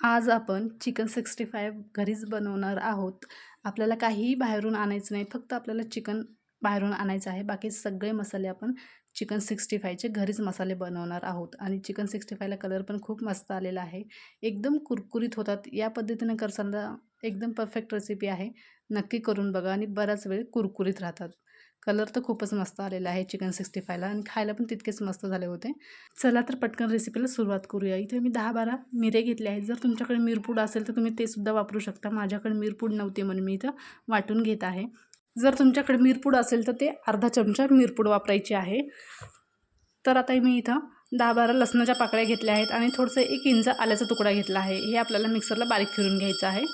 आज आपण chicken sixty five घरीच बनवणार आहोत. आपल्याला काहीही बाहेरून आणायचं नाही फक्त आपल्याला चिकन बाहेरून आणायचं आहे. बाकी सगळे मसाले आपण चिकन सिक्स्टी फायचे घरीच मसाले बनवणार आहोत. आणि चिकन सिक्स्टी फायला कलर पण खूप मस्त आलेला आहे. एकदम कुरकुरीत होतात. या पद्धतीने करताना एकदम परफेक्ट रेसिपी आहे. नक्की करून बघा आणि बराच वेळ कुरकुरीत राहतात. कलर तर खूपच मस्त आलेला आहे चिकन सिक्स्टी फायला आणि खायला पण तितकेच मस्त झाले होते. चला तर पटकन रेसिपीला सुरुवात करूया. इथे मी दहा बारा मिरे घेतले आहेत. जर तुमच्याकडे मिरपूड असेल तर तुम्ही ते सुद्धा वापरू शकता. माझ्याकडे मिरपूड नव्हती म्हणून मी इथं वाटून घेत आहे. जर तुमच्याकडे मिरपूड असेल तर ते अर्धा चमचा मिरपूड वापरायची आहे. तर आता मी इथं दहा बारा लसणाच्या पाकळ्या घेतल्या आहेत आणि थोडंसं एक इंच आल्याचा तुकडा घेतला आहे. हे आपल्याला मिक्सरला बारीक फिरून घ्यायचं आहे.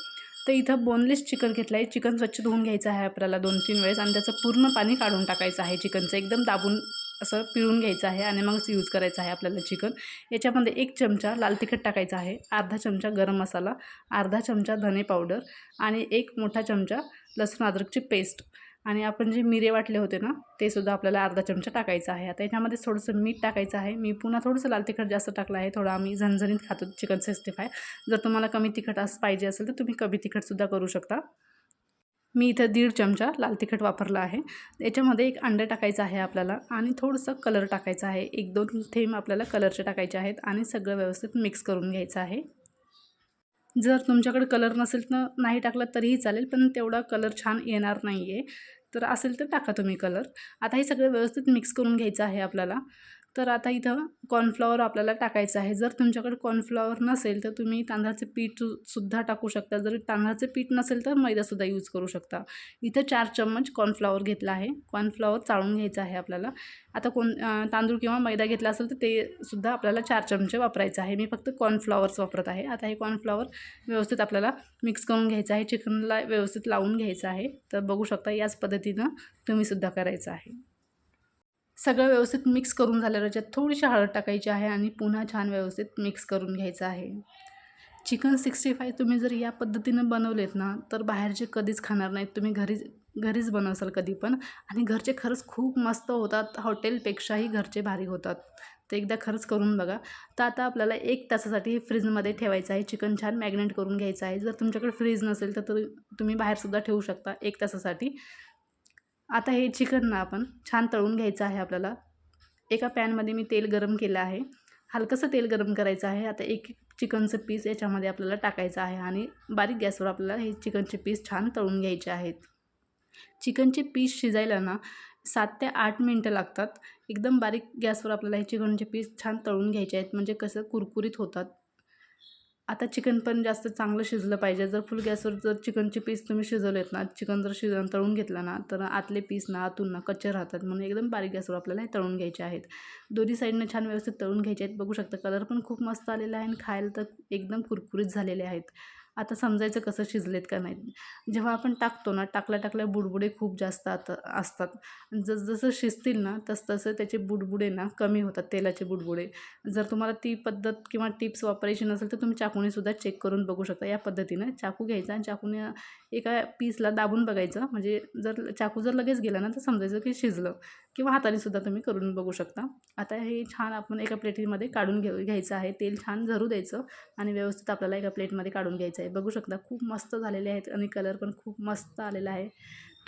तर इथं बोनलेस चिकन घेतलं आहे चिकन स्वच्छ धुवून घ्यायचं आहे आपल्याला दोन तीन वेळेस आणि त्याचं पूर्ण पाणी काढून टाकायचं आहे चिकनचं एकदम दाबून असं पिळून घ्यायचं आहे आणि मगच यूज करायचं आहे आपल्याला चिकन याच्यामध्ये एक चमचा लाल तिखट टाकायचा आहे. अर्धा चमचा गरम मसाला अर्धा चमचा धने पावडर आणि एक मोठा चमचा लसूण अद्रकची पेस्ट आणि आपण जे मिरे वाटले होते ना ते सुद्धा आपल्याला अर्धा चमचा टाकायचं आहे. आता याच्यामध्ये थोडंसं मीठ टाकायचं आहे. मी पुन्हा थोडंसं लाल तिखट जास्त टाकलं आहे. थोडं आम्ही झणझणीत खातो चिकन सिक्स्टी फाय. जर तुम्हाला कमी तिखट असं पाहिजे असेल तर तुम्ही कमी तिखटसुद्धा करू शकता. मी इथं दीड चमचा लाल तिखट वापरला आहे. याच्यामध्ये एक अंडं टाकायचं आहे आपल्याला आणि थोडंसं कलर टाकायचं आहे. एक दोन थेंब आपल्याला कलरचे टाकायचे आहेत आणि सगळं व्यवस्थित मिक्स करून घ्यायचं आहे. जर तुमच्याकडे कलर नसेल तर नाही टाकलं तरीही चालेल पण तेवढा कलर छान येणार नाही आहे तर असेल तर टाका तुम्ही कलर. आता हे सगळं व्यवस्थित मिक्स करून घ्यायचं आहे आपल्याला. तर आता इथं कॉर्नफ्लॉवर आपल्याला टाकायचं आहे. जर तुमच्याकडे कॉर्नफ्लॉवर नसेल तर तुम्ही तांदळाचे पीठ सुद्धा टाकू शकता. जर तांदळाचे पीठ नसेल तर मैदासुद्धा यूज करू शकता. इथं चार चम्मच कॉर्नफ्लॉवर घेतला आहे. कॉर्नफ्लॉवर चाळून घ्यायचं आहे आपल्याला. आता कोण तांदूळ किंवा मैदा घेतला असेल तर ते सुद्धा आपल्याला चार चमचे वापरायचं आहे. मी फक्त कॉर्नफ्लॉवर्स वापरत आहे. आता हे कॉर्नफ्लॉवर व्यवस्थित आपल्याला मिक्स करून घ्यायचं आहे. चिकनला व्यवस्थित लावून घ्यायचं आहे. तर बघू शकता याच पद्धतीनं तुम्हीसुद्धा करायचं आहे. सगळं व्यवस्थित मिक्स करून झाल्यावर याच्यात थोडीशी हळद टाकायची आहे आणि पुन्हा छान व्यवस्थित मिक्स करून घ्यायचं आहे. चिकन सिक्स्टी फाय तुम्ही जर या पद्धतीनं बनवलेत ना तर बाहेरचे कधीच खाणार नाहीत. तुम्ही घरी घरीच बनवसाल कधी पण. आणि घरचे खरंच खूप मस्त होतात. हॉटेलपेक्षाही घरचे भारी होतात. ते एकदा खरंच करून बघा. तर आता आपल्याला एक तासासाठी फ्रीजमध्ये ठेवायचं आहे. चिकन छान मॅग्नेट करून घ्यायचं आहे. जर तुमच्याकडे फ्रीज नसेल तर तुम्ही बाहेरसुद्धा ठेवू शकता एक तासासाठी. आता हे चिकन ना आपण छान तळून घ्यायचं आहे आपल्याला. एका पॅनमध्ये मी तेल गरम केलं आहे. हलकंसं तेल गरम करायचं आहे. आता एक चिकनचं पीस याच्यामध्ये आपल्याला टाकायचं आहे आणि बारीक गॅसवर आपल्याला हे चिकनचे पीस छान तळून घ्यायचे आहेत. चिकनचे पीस शिजायला ना सात ते आठ मिनटं लागतात. एकदम बारीक गॅसवर आपल्याला हे चिकनचे पीस छान तळून घ्यायचे आहेत. म्हणजे कसं कुरकुरीत होतात. आता चिकन पण जास्त चांगलं शिजलं पाहिजे. जर फुल गॅसवर जर चिकनचे पीस तुम्ही शिजवलेत ना चिकन जर शिज तळून घेतलं ना तर आतले पीस ना आतून ना कच्चे राहतात. म्हणून एकदम बारीक गॅसवर आपल्याला हे तळून घ्यायचे आहेत. दोन्ही साईडनं छान व्यवस्थित तळून घ्यायचे आहेत. बघू शकता कलर पण खूप मस्त आलेला आहे आणि खायला तर एकदम कुरकुरीत झालेले आहेत. आता समजायचं कसं शिजलेत का नाही जेव्हा आपण टाकतो ना टाकल्या टाकल्या बुडबुडे खूप जास्त आता असतात. जसजसं शिजतील ना तसतसं त्याचे बुडबुडे ना कमी होतात तेलाचे बुडबुडे. जर तुम्हाला ती पद्धत किंवा टिप्स वापरायची नसेल तर तुम्ही चाकूनेसुद्धा चेक करून बघू शकता. या पद्धतीनं चाकू घ्यायचा आणि चाकूने एका पीसला दाबून बघायचं. म्हणजे जर चाकू जर लगेच गेला ना तर समजायचं की शिजलं किंवा हातानेसुद्धा तुम्ही करून बघू शकता. आता हे छान आपण एका प्लेटीमध्ये काढून घेऊ घ्यायचं आहे. तेल छान झरू द्यायचं आणि व्यवस्थित आपल्याला एका प्लेटमध्ये काढून घ्यायचं आहे. बघू शकता खूप मस्त झालेले आहेत आणि कलर पण खूप मस्त आलेला आहे.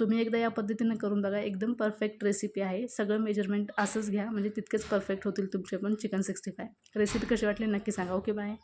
तुम्ही एकदा या पद्धतीने करून बघा एकदम परफेक्ट रेसिपी आहे. सगळं मेजरमेंट असंच घ्या म्हणजे तितकेच परफेक्ट होतील तुमचे पण चिकन सिक्स्टी फाय रेसिपी कशी वाटली नक्की सांगा. Okay bye